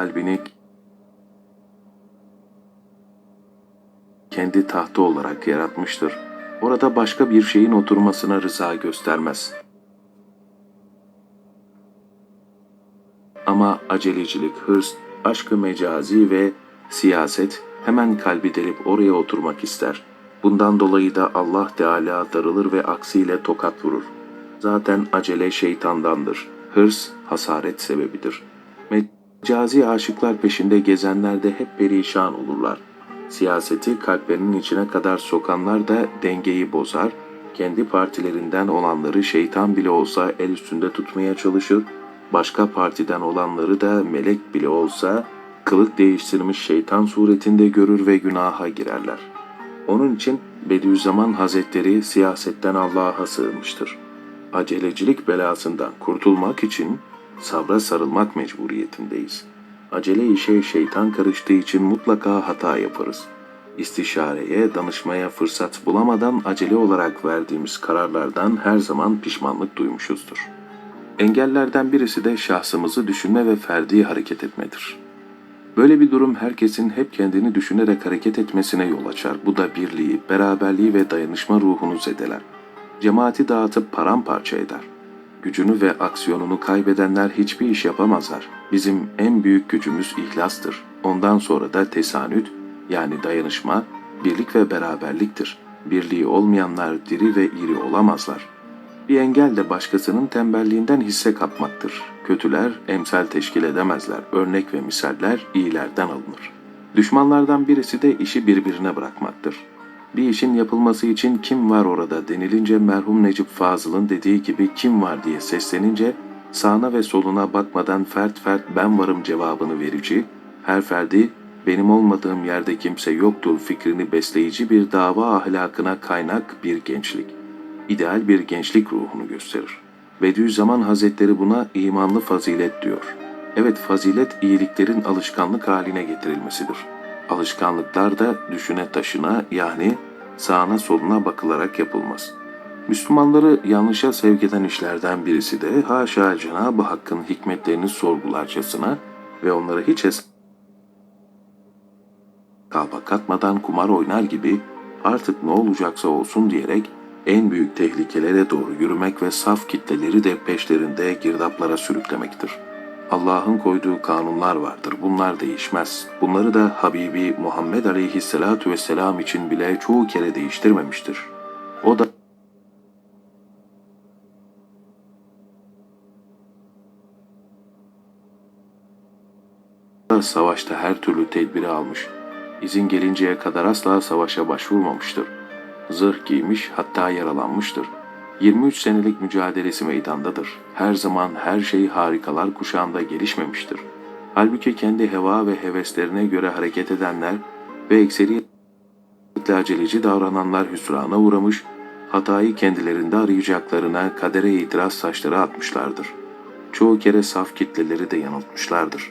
kalbini kendi tahtı olarak yaratmıştır. Orada başka bir şeyin oturmasına rıza göstermez. Ama acelecilik, hırs, aşkı mecazi ve siyaset hemen kalbi delip oraya oturmak ister. Bundan dolayı da Allah Teala darılır ve aksiyle tokat vurur. Zaten acele şeytandandır. Hırs hasaret sebebidir. Mecazi aşıklar peşinde gezenler de hep perişan olurlar. Siyaseti kalplerinin içine kadar sokanlar da dengeyi bozar, kendi partilerinden olanları şeytan bile olsa el üstünde tutmaya çalışır, başka partiden olanları da melek bile olsa kılık değiştirmiş şeytan suretinde görür ve günaha girerler. Onun için Bediüzzaman Hazretleri siyasetten Allah'a sığınmıştır. Acelecilik belasından kurtulmak için sabra sarılmak mecburiyetindeyiz. Acele işe şeytan karıştığı için mutlaka hata yaparız. İstişareye, danışmaya fırsat bulamadan acele olarak verdiğimiz kararlardan her zaman pişmanlık duymuşuzdur. Engellerden birisi de şahsımızı düşünme ve ferdi hareket etmedir. Böyle bir durum herkesin hep kendini düşünerek hareket etmesine yol açar. Bu da birliği, beraberliği ve dayanışma ruhunu zedeler. Cemaati dağıtıp paramparça eder. Gücünü ve aksiyonunu kaybedenler hiçbir iş yapamazlar. Bizim en büyük gücümüz ihlastır. Ondan sonra da tesanüt yani dayanışma, birlik ve beraberliktir. Birliği olmayanlar diri ve iri olamazlar. Bir engel de başkasının tembelliğinden hisse kapmaktır. Kötüler emsal teşkil edemezler. Örnek ve misaller iyilerden alınır. Düşmanlardan birisi de işi birbirine bırakmaktır. Bir işin yapılması için kim var orada denilince merhum Necip Fazıl'ın dediği gibi kim var diye seslenince sağına ve soluna bakmadan fert fert ben varım cevabını verici, her ferdi benim olmadığım yerde kimse yoktur fikrini besleyici bir dava ahlakına kaynak bir gençlik. İdeal bir gençlik ruhunu gösterir. Bediüzzaman Hazretleri buna imanlı fazilet diyor. Evet fazilet iyiliklerin alışkanlık haline getirilmesidir. Alışkanlıklar da düşüne taşına yani sağına soluna bakılarak yapılmaz. Müslümanları yanlışa sevk eden işlerden birisi de haşa Cenab-ı Hakk'ın hikmetlerini sorgularcasına ve onları hiç hesaba katmadan kumar oynar gibi artık ne olacaksa olsun diyerek en büyük tehlikelere doğru yürümek ve saf kitleleri de peşlerinde girdaplara sürüklemektir. Allah'ın koyduğu kanunlar vardır. Bunlar değişmez. Bunları da Habibi Muhammed Aleyhisselatü Vesselam için bile çoğu kere değiştirmemiştir. O da savaşta her türlü tedbiri almış. İzin gelinceye kadar asla savaşa başvurmamıştır. Zırh giymiş hatta yaralanmıştır. 23 senelik mücadelesi meydandadır. Her zaman her şey harikalar kuşağında gelişmemiştir. Halbuki kendi heva ve heveslerine göre hareket edenler ve ekseriyetle aceleci davrananlar hüsrana uğramış, hatayı kendilerinde arayacaklarına kadere itiraz taşları atmışlardır. Çoğu kere saf kitleleri de yanıltmışlardır.